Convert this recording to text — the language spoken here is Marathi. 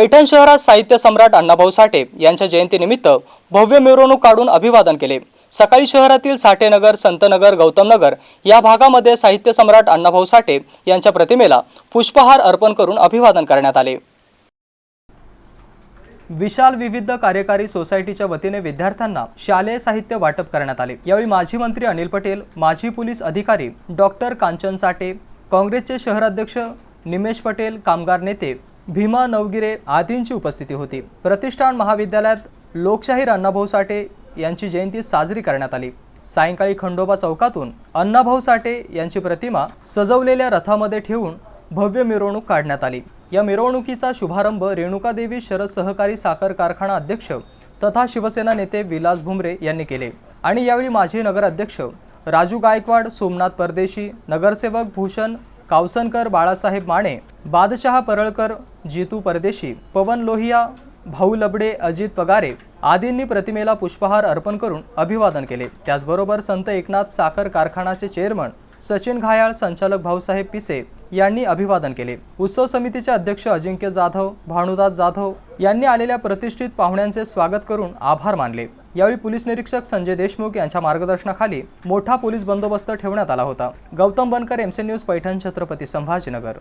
पैठण शहरात साहित्य सम्राट अण्णाभाऊ साठे यांच्या जयंतीनिमित्त भव्य मिरवणूक काढून अभिवादन केले. सकाळी शहरातील साठेनगर संतनगर गौतमनगर या भागामध्ये साहित्य सम्राट अण्णाभाऊ साठे यांच्या प्रतिमेला पुष्पहार अर्पण करून अभिवादन करण्यात आले. विशाल विविध कार्यकारी सोसायटीच्या वतीने विद्यार्थ्यांना शालेय साहित्य वाटप करण्यात आले. यावेळी माजी मंत्री अनिल पटेल माजी पोलीस अधिकारी डॉक्टर कांचन साठे काँग्रेसचे शहराध्यक्ष निमेश पटेल कामगार नेते भीमा नवगिरे आदींची उपस्थिती होती. प्रतिष्ठान महाविद्यालयात लोकशाहीर अण्णाभाऊ साठे यांची जयंती साजरी करण्यात आली. सायंकाळी खंडोबा चौकातून अण्णाभाऊ साठे यांची प्रतिमा सजवलेल्या रथामध्ये ठेवून भव्य मिरवणूक काढण्यात आली. या मिरवणुकीचा शुभारंभ रेणुकादेवी शरद सहकारी साखर कारखाना अध्यक्ष तथा शिवसेना नेते विलास भुमरे यांनी केले. आणि यावेळी माजी नगराध्यक्ष राजू गायकवाड सोमनाथ परदेशी नगरसेवक भूषण कावसनकर बाळासाहेब माने बादशहा परळकर जितू परदेशी पवन लोहिया भाऊ लबडे अजित पगारे आदींनी प्रतिमेला पुष्पहार अर्पण करून अभिवादन केले. त्याचबरोबर संत एकनाथ साखर कारखानाचे चेअरमन सचिन घायाळ संचालक भाऊसाहेब पिसे यांनी अभिवादन केले. उत्सव समितीचे अध्यक्ष अजिंक्य जाधव भानुदास जाधव यांनी आलेल्या प्रतिष्ठित पाहुण्यांचे स्वागत करून आभार मानले. यावेळी पोलीस निरीक्षक संजय देशमुख यांच्या मार्गदर्शनाखाली मोठा पोलीस बंदोबस्त ठेवण्यात आला होता. Gautam Bankar MC news Paithan Chhatrapati Sambhajinagar.